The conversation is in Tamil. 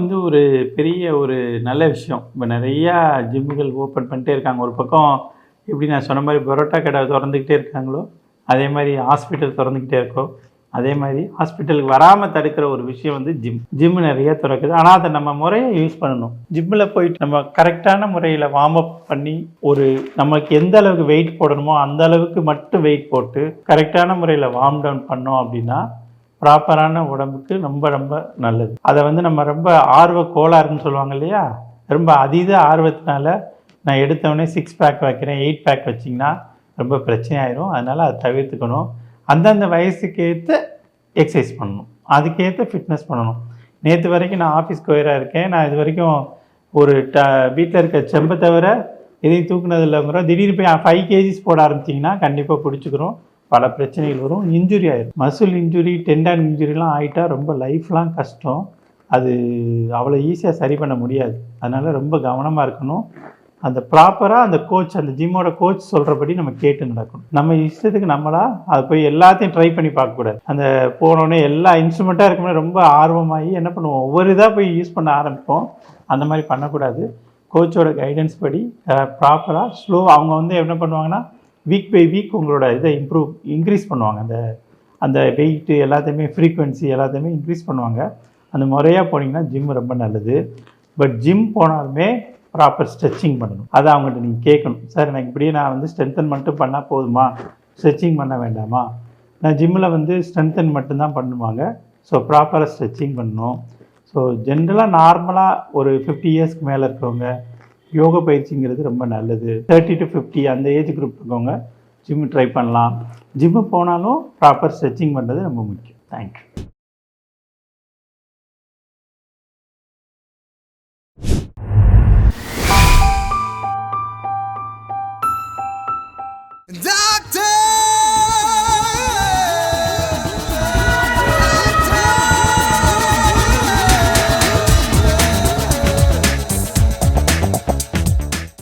வந்து ஒரு பெரிய ஒரு நல்ல விஷயம். இப்போ நிறையா ஜிம்முகள் ஓப்பன் பண்ணிட்டே இருக்காங்க. ஒரு பக்கம் எப்படி நான் சொன்ன மாதிரி பரோட்டா கடை திறந்துக்கிட்டே இருக்காங்களோ அதே மாதிரி ஹாஸ்பிட்டல் திறந்துக்கிட்டே இருக்கோ அதே மாதிரி ஹாஸ்பிட்டலுக்கு வராமல் தடுக்கிற ஒரு விஷயம் வந்து ஜிம். ஜிம் நிறைய திறக்குது. ஆனால் அதை நம்ம முறையை யூஸ் பண்ணணும். ஜிம்மில் போயிட்டு நம்ம கரெக்டான முறையில் வார்ம் அப் பண்ணி ஒரு நமக்கு எந்த அளவுக்கு வெயிட் போடணுமோ அந்த அளவுக்கு மட்டும் வெயிட் போட்டு கரெக்டான முறையில் வார்ம் டவுன் பண்ணோம் அப்படின்னா ப்ராப்பரான உடம்புக்கு ரொம்ப ரொம்ப நல்லது. அதை வந்து நம்ம ரொம்ப ஆர்வ கோளாறுன்னு சொல்லுவாங்க இல்லையா? ரொம்ப அதீத ஆர்வத்தினால நான் எடுத்தவொடனே சிக்ஸ் பேக் வைக்கிறேன் எயிட் பேக் வச்சிங்கன்னா ரொம்ப பிரச்சனையாயிரும். அதனால் அதை தவிர்த்துக்கணும். அந்தந்த வயசுக்கு ஏற்ற எக்ஸசைஸ் பண்ணணும். அதுக்கேற்ற ஃபிட்னஸ் பண்ணணும். நேற்று வரைக்கும் நான் ஆஃபீஸ் கோயராக இருக்கேன். நான் இது வரைக்கும் ஒரு ட வீட்டில் இருக்க செம்பை தவிர எதையும் தூக்குனதில்லைங்கிறோம். திடீர்னு போய் ஃபைவ் கேஜிஸ் போட ஆரம்பிச்சிங்கன்னா கண்டிப்பாக பிடிச்சிக்கிறோம். பல பிரச்சனைகள் வரும். இன்ஜுரி ஆயிரும். மசில் இன்ஜுரி டெண்டான் இன்ஜுரிலாம் ஆகிட்டா ரொம்ப லைஃப்லாம் கஷ்டம். அது அவ்வளோ ஈஸியாக சரி பண்ண முடியாது. அதனால் ரொம்ப கவனமாக இருக்கணும். அந்த ப்ராப்பராக அந்த கோச் அந்த ஜிம்மோட கோச் சொல்கிறபடி நம்ம கேட்டு நடக்கணும். நம்ம இஷ்டத்துக்கு நம்மளா அதை போய் எல்லாத்தையும் ட்ரை பண்ணி பார்க்கக்கூடாது அந்த போனோடனே எல்லா இன்ஸ்ட்ருமெண்ட்டாக இருக்கும்போது ரொம்ப ஆர்வமாகி என்ன பண்ணுவோம்? ஒவ்வொரு இதாக போய் யூஸ் பண்ண ஆரம்பிப்போம். அந்த மாதிரி பண்ணக்கூடாது. கோச்சோட கைடன்ஸ் படி ப்ராப்பராக ஸ்லோ அவங்க வந்து என்ன பண்ணுவாங்கன்னா வீக் பை வீக் உங்களோட இதை இம்ப்ரூவ் இன்க்ரீஸ் பண்ணுவாங்க. அந்த அந்த வெயிட்டு எல்லாத்தையுமே ஃப்ரீக்குவென்சி எல்லாத்தையுமே இன்க்ரீஸ் பண்ணுவாங்க. அந்த முறையாக போனீங்கன்னா ஜிம் ரொம்ப நல்லது. பட் ஜிம் போனாலுமே ப்ராப்பர் ஸ்ட்ரெச்சிங் பண்ணணும். அதை அவங்கள்ட்ட நீங்கள் கேட்கணும். சார் எனக்கு இப்படியே நான் வந்து ஸ்ட்ரென்தன் மட்டும் பண்ணால் போதுமா? ஸ்ட்ரெச்சிங் பண்ண வேண்டாமா? நான் ஜிம்மில் வந்து ஸ்ட்ரென்தன் மட்டும்தான் பண்ணுவாங்க. ஸோ ப்ராப்பராக ஸ்ட்ரெச்சிங் பண்ணணும். ஸோ ஜென்ரலாக நார்மலாக ஒரு ஃபிஃப்டி இயர்ஸ்க்கு மேலே இருக்கிறவங்க யோக பயிற்சிங்கிறது ரொம்ப நல்லது. தேர்ட்டி டு ஃபிஃப்டி அந்த ஏஜ் குரூப் இருக்கவங்க ஜிம்மு ட்ரை பண்ணலாம். ஜிம்மு போனாலும் ப்ராப்பர் ஸ்ட்ரெச்சிங் பண்ணுறது ரொம்ப முக்கியம். Thank you Die!